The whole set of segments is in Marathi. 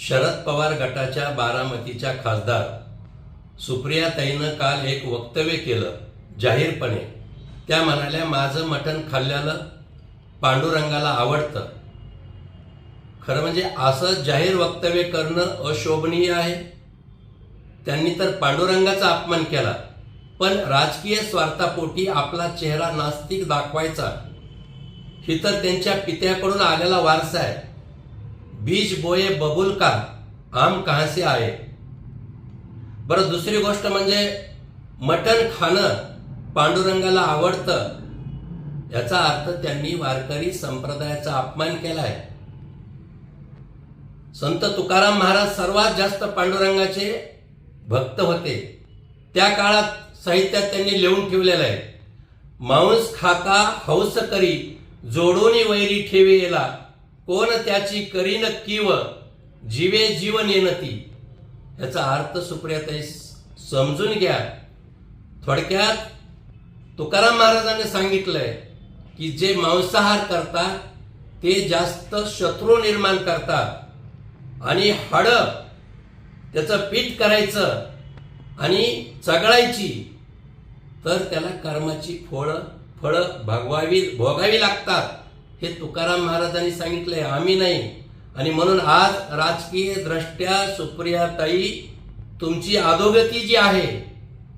शरद पवार गटाच्या बारामतीच्या खासदार. सुप्रियाताईनं काल एक वक्तव्य केलं जाहीरपणे. त्या म्हणाल्या माझं मटण खाल्ल्यानं पांडुरंगाला आवडतं. खरं म्हणजे असं जाहीर वक्तव्य करणं अशोभनीय आहे. त्यांनी तर पांडुरंगाचा अपमान केला पण राजकीय स्वार्थापोटी आपला चेहरा नास्तिक दाखवायचा. ही तर त्यांच्या पित्याकडून आलेला वारसा आहे. बीज बोये बबुल का? आम कहाँ से आए? बरं दुसरी गोष्ट म्हणजे मटण खाणं पांडुरंगाला आवडतं. याचा अर्थ त्यांनी वारकरी संप्रदायाचा अपमान केलाय. संत तुकाराम महाराज सर्वात जास्त पांडुरंगाचे भक्त होते. त्या काळात साहित्यात त्यांनी लिहून ठेवलेलं आहे. मांस खाका हौस करी जोडून वैरी ठेवी येला. कोण त्याची करीन किव जीवे जीवन येणती? याचा अर्थ सुप्रियाताई समजून घ्या. थोडक्यात तुकाराम महाराजांनी सांगितलंय की जे मांसाहार करतात ते जास्त शत्रू निर्माण करतात. आणि हाड त्याचं पीठ करायचं आणि चगळायची तर त्याला कर्माची फळं फळं भगवावी भोगावी लागतात. हे तुकाराम महाराजांनी सांगितलंय आम्ही नाही. आणि म्हणून आज राजकीय दृष्ट्या सुप्रियाताई तुमची अधोगती जी आहे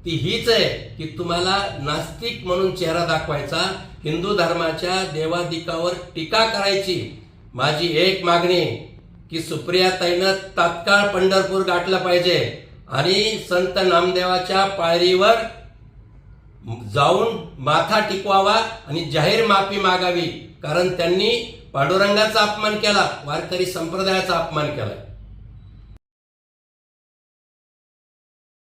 ती हीच आहे की तुम्हाला नास्तिक म्हणून चेहरा दाखवायचा हिंदू धर्माच्या देवादिकावर टीका करायची. माझी एक मागणी की सुप्रियाताईनं तात्काळ पंढरपूर गाठलं पाहिजे आणि संत नामदेवाच्या पायरीवर जाऊन माथा टिकवावा आणि जाहीर माफी मागावी. कारण त्यांनी पांडुरंगाचा अपमान केला वारकरी संप्रदायाचा अपमान केला.